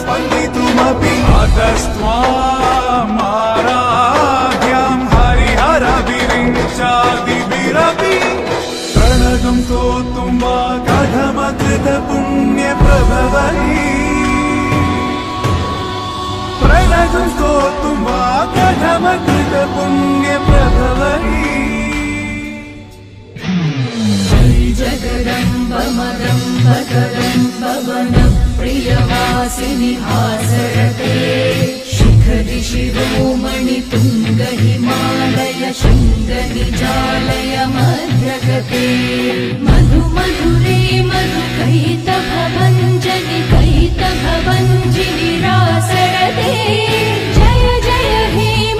स्पन्दितुमपि अतस्त्वामाराभ्याम् हरिहरविरिञ्चादिभिरपि प्रणगं स्तोतुं वा कथमकृतपुण्यप्रभवरी प्रणगं स्तोतुं वा कथमकृतपुण्यप्रभवरी जगदम्बमदम्बकदम्बवनम् वासिनि आसरते शिखरि शिरोमणि तुङ्गहिमालय शृङ्गनि जालय मा मधु मधुरे मधु कैत भव जनिकैत भवसरते जय जय हेम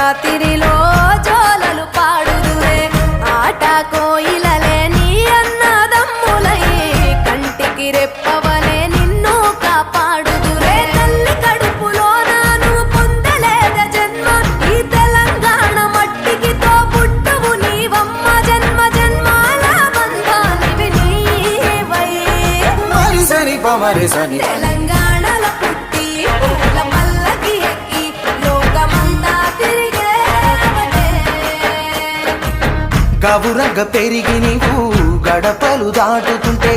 రాత్రిలో జోలలు పాడుదురే. ఆట కోయిలలే నీ అన్నదమ్ములై కంటికి రెప్పవలే నిన్ను కాపాడుదురే. తల్లి కడుపులో నాను పొందలేద జన్మ. ఈ తెలంగాణ మట్టికి తో పుట్టవు నీవమ్మ జన్మ. జన్మాల బంధానివి నీవై. మరి సరి గబురగ పెరిగి నీవు గడపలు దాటుతుంటే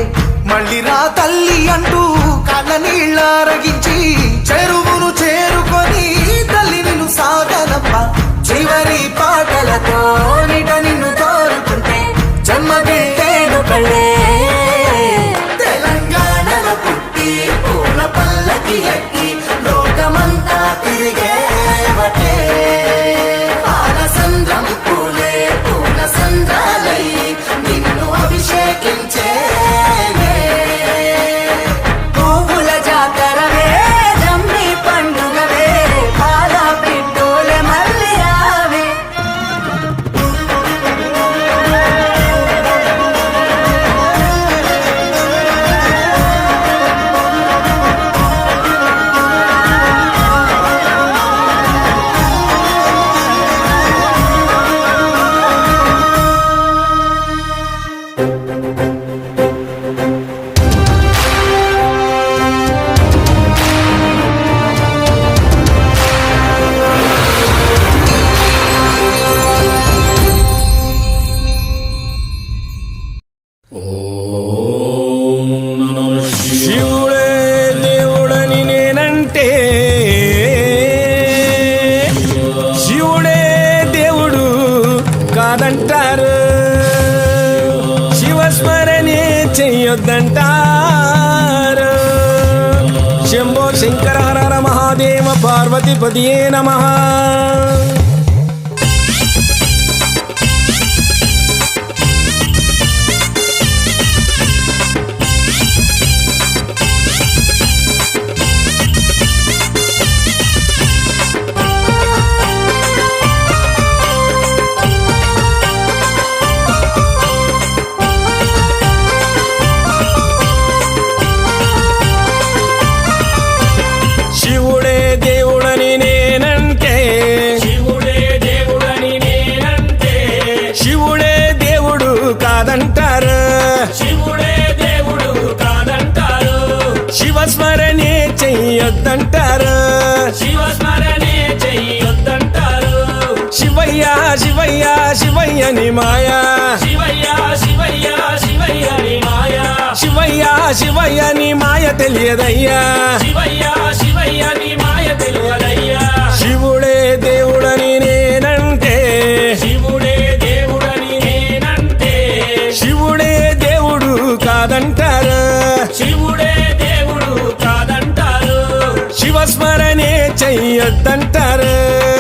మళ్ళీ రా తల్లి అంటూ కళ్ళ నీళ్ళరగించి చెరువును చేరుకొని తల్లి నిన్ను సాగనప్ప చివరి పాటలతో నిట నిన్ను తోరుతుంటే జన్మగిట్టేను కళ్ళే. తెలంగాణలో పుట్టి పూల పల్లకి ఎక్కి చెయ్యొద్దంటారు శివయ్య శివయ్య శివయ్యని మాయా. శివయ్య శివయ్య శివయ్యని మాయా. శివయ్య శివయ్యని మాయ తెలియదయ్యా. శివయ్య శివయ్యని మాయ తెలియదయ్యా. శివుడే దేవుడని నేనంటే. శివుడే దేవుడని నేనంటే. శివుడే దేవుడు కాదంటారు. చెయ్యొద్దంటారు పరమాశివుడని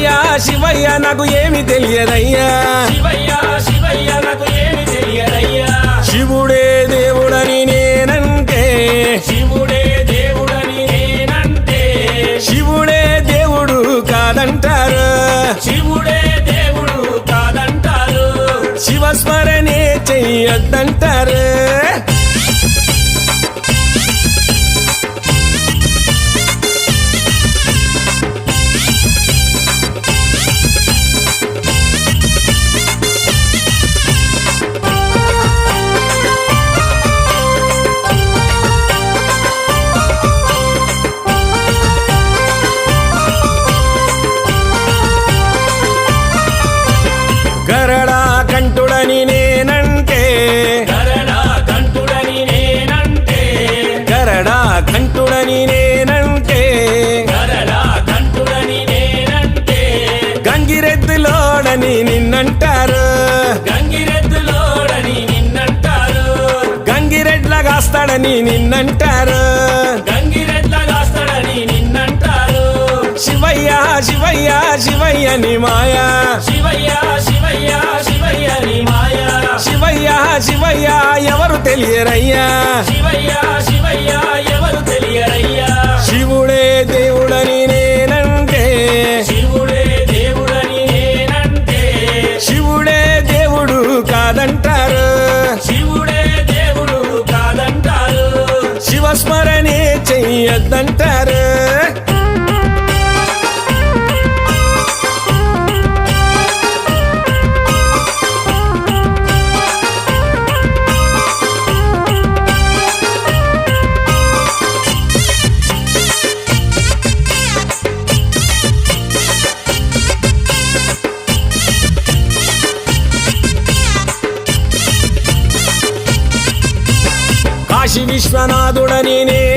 శివయ్య శివయ్య నాకు ఏమి తెలియదయ్యా. శివయ్య శివయ్య నాకు ఏమి తెలియదయ్యా. శివుడే దేవుడని నేనంటే. శివుడే దేవుడని నేనంటే. శివుడే దేవుడు కాదంటారు. శివుడే దేవుడు కాదంటారు. శివస్మరణే చెయ్యొద్దంటారు. నిన్నంటారు. శివయ్య శివయ్య శివయ్య ని మాయా. శివయ్య శివయ్య శివయ్య నీ మాయా. శివయ్య శివయ్య ఎవరు తెలియరయ్యా? శివయ్య శివయ్య ఎవరు తెలియరయ్యా? శివుడే చెయ్యొద్దంటారు కాశీ విశ్వనాథుడని నేనంటే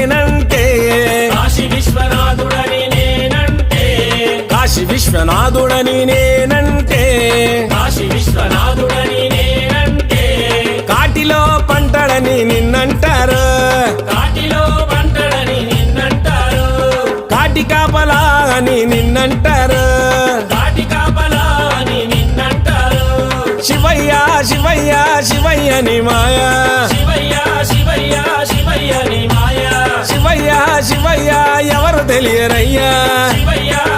విశ్వనాథుడని నేనంటే. కాశీ విశ్వనాథుడని నేనంటే. కాటిలో పంటడని నిన్నంటారు. కాటిలో పంటడని నిన్నంటారు. కాటి కాపలా అని నిన్నంటారు. కాటి కాపలా అని నిన్నంటారు. శివయ్య శివయ్య శివయ్య ని మాయా. శివయ్య శివయ్య శివయ్య నీ మాయా. శివయ్య శివయ్య ఎవరు తెలియరయ్యా. శివయ్య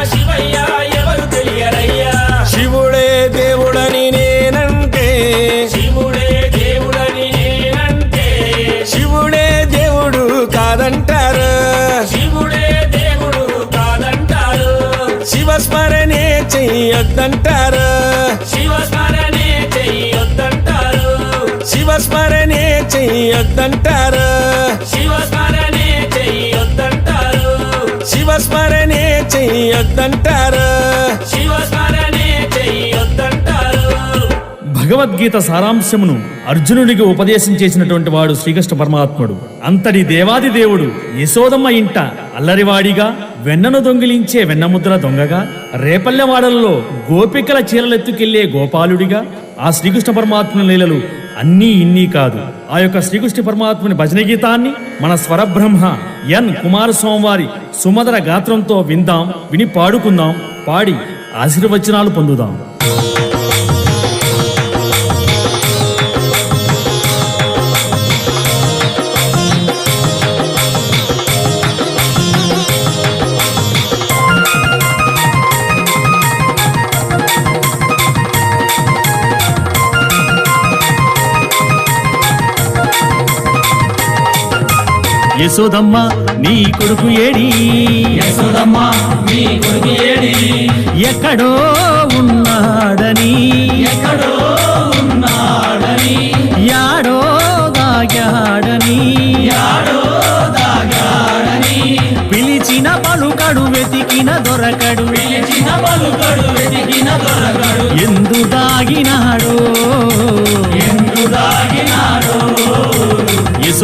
భగవద్గీత సారాంశమును అర్జునుడికి ఉపదేశం చేసినటువంటి వాడు శ్రీకృష్ణ పరమాత్ముడు. అంతటి దేవాది దేవుడు యశోదమ్మ ఇంట అల్లరివాడిగా వెన్నను దొంగిలించే వెన్నముద్ర దొంగగా రేపల్లెవాడలలో గోపికల చీరలెత్తుకెళ్ళే గోపాలుడిగా ఆ శ్రీకృష్ణ పరమాత్మ లీలలు అన్నీ ఇన్నీ కాదు. ఆ యొక్క శ్రీకృష్ణ పరమాత్ముని భజన గీతాన్ని మన స్వరబ్రహ్మ ఎన్ కుమారస్వామి వారి సుమధుర గాత్రంతో విందాం విని పాడుకుందాం పాడి ఆశీర్వచనాలు పొందుదాం. యశోదమ్మ నీ కొడుకు ఏడి? యశోదమ్మ మీ కొడుకు ఏడి? ఎక్కడో ఉన్నాడని? ఎక్కడో ఉన్నాడని? యాడో దాగాడని? యాడో దాగాడని? పిలిచిన పలుకడు వెతికిన దొరకడు. పిలిచిన పలుకడు వెతికిన దొరకడు. ఎందు దాగినాడో?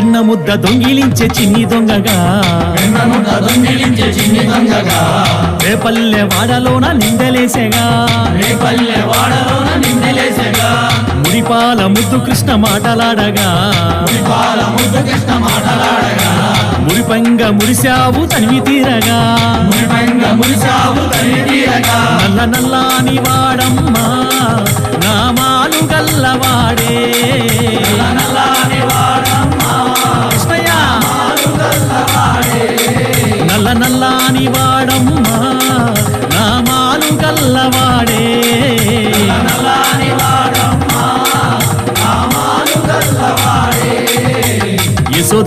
వెన్న ముద్ద దొంగిలించే చిన్ని దొంగగా. దొంగిలించే చిన్ని దొంగగా. రేపల్లె వాడలోన నిందలేసేగా. రేపల్లె వాడలోన నిందలేసగా. మురిపాల ముద్దు కృష్ణ మాటలాడగా. పాల ముద్దు కృష్ణ మాటలాడగా. మురిపంగ మురిశావు తనివి తీరగా. మురిపంగ తల్లి తీరగా. నల్ల నల్లాని వాడమ్మా నామాలు గల్లవాడే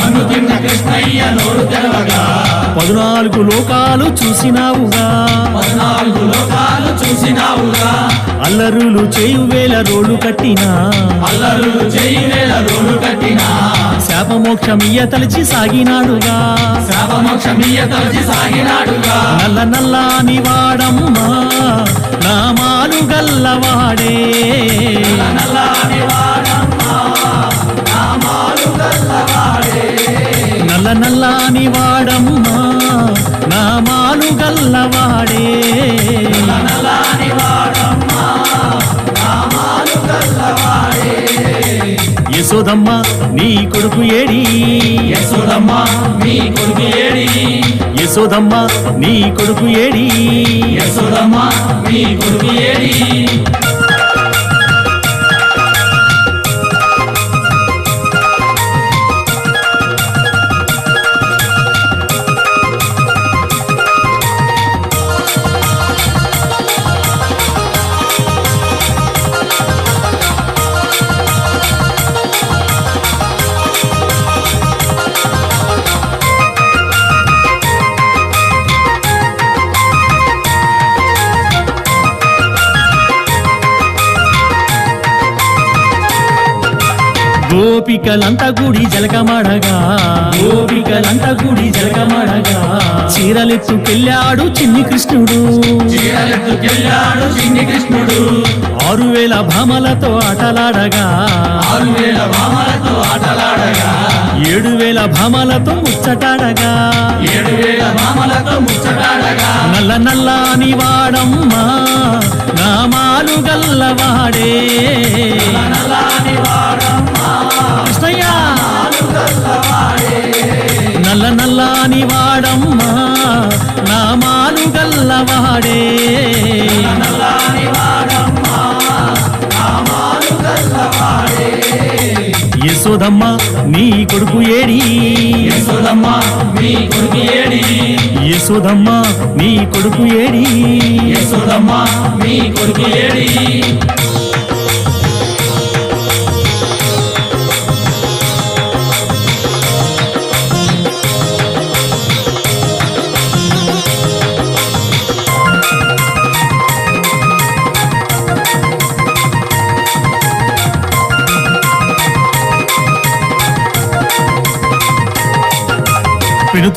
మన్ను తిన్న కృష్ణయ్య నోరు తెరవగా. పద్నాలుగు లోకాలు చూసినావుగా. పద్నాలుగు లోకాలు చూసినావుగా. అల్లరులు చేయు వేల రోడ్లు కట్టినా. శాపమోక్షమీయ తలచి సాగినాడుగా. నల్ల నల్లాని వాడమ్మా నామాలు గల్లవాడే. నల్లాని వాడమ్మా? నామాలు గల్లవాడే నల్లాని వాడమ్మా నామాలు గల్లవాడే యశోదమ్మ నీ కొడుకు ఏడి? యశోదమ్మ నీ కొడుకు ఏడి? యశోదమ్మ నీ కొడుకు ఏడి? యశోదమ్మ నీ కొడుకు ఏడి? గోపికలంతా గుడి జలకమాడగా. గోపికలంతా గుడి జలకమాడగా. చీరలెత్తుకెళ్ళాడు చిన్ని కృష్ణుడు. చీరలెత్తుకెళ్ళాడు చిన్ని కృష్ణుడు. ఆరు వేల భామలతో ఆటలాడగా. ఆరు వేల భామలతో ఆటలాడగా. ఏడు వేల భామలతో ముచ్చటాడగా. ఏడు వేల భామలతో ముచ్చటాడగా. నల్ల నల్లాని వాడమ్మా నామాలు గల్లవాడే నల్లాని వాడమ్మా నామాలు గల్లవాడే యశోదమ్మ నీ కొడుకు ఏడి. యశోదమ్మ నీ కొడుకు ఏడి. యశోదమ్మ నీ కొడుకు ఏడి. యశోదమ్మ నీ కొడుకు ఏడి.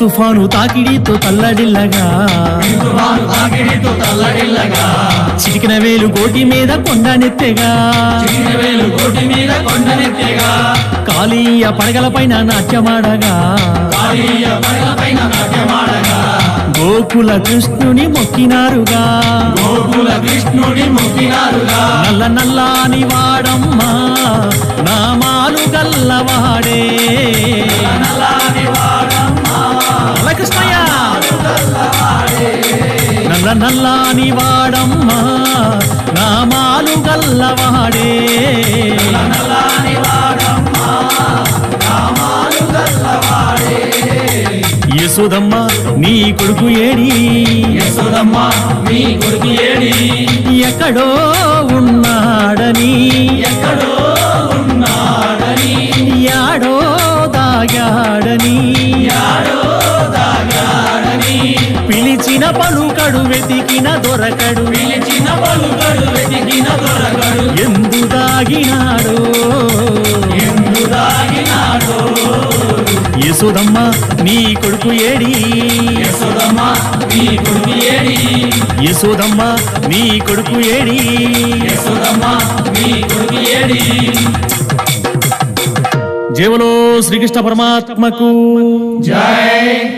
తుఫాను తాకిడితో తల్లడిల్లగా. చిటికిన వేలు గోటి మీద కొండనెత్తెగా నెత్తెగా. మీద కాళీయ పడగల పైన నాట్యమాడగా. గోకుల కృష్ణుని మొక్కినారుగా. గోకుల కృష్ణుని మొక్కినారుగా నల్ల నల్లాని వాడమ్మా నామాలు గల్లవాడే. నల్లాని వాడమ్మా నామాలు గల్లవాడే. నల్లాని వాడమ్మా నీ కొడుకు ఏడి? యశోదమ్మా నీ కొడుకు ఏడి? ఎక్కడో దొరకడు. పిలిచిన పలుకడు వెతికిన దొరకడు. ఎందు దాగినాడు? ఎందు దాగినాడో? యశోదమ్మ నీ కొడుకు ఏడి? యశోదమ్మ నీ కొడుకు ఏడి? యశోదమ్మ నీ కొడుకు ఏడి? యశోదమ్మ నీ కొడుకు ఏడి? జీవలో శ్రీకృష్ణ పరమాత్మకు జై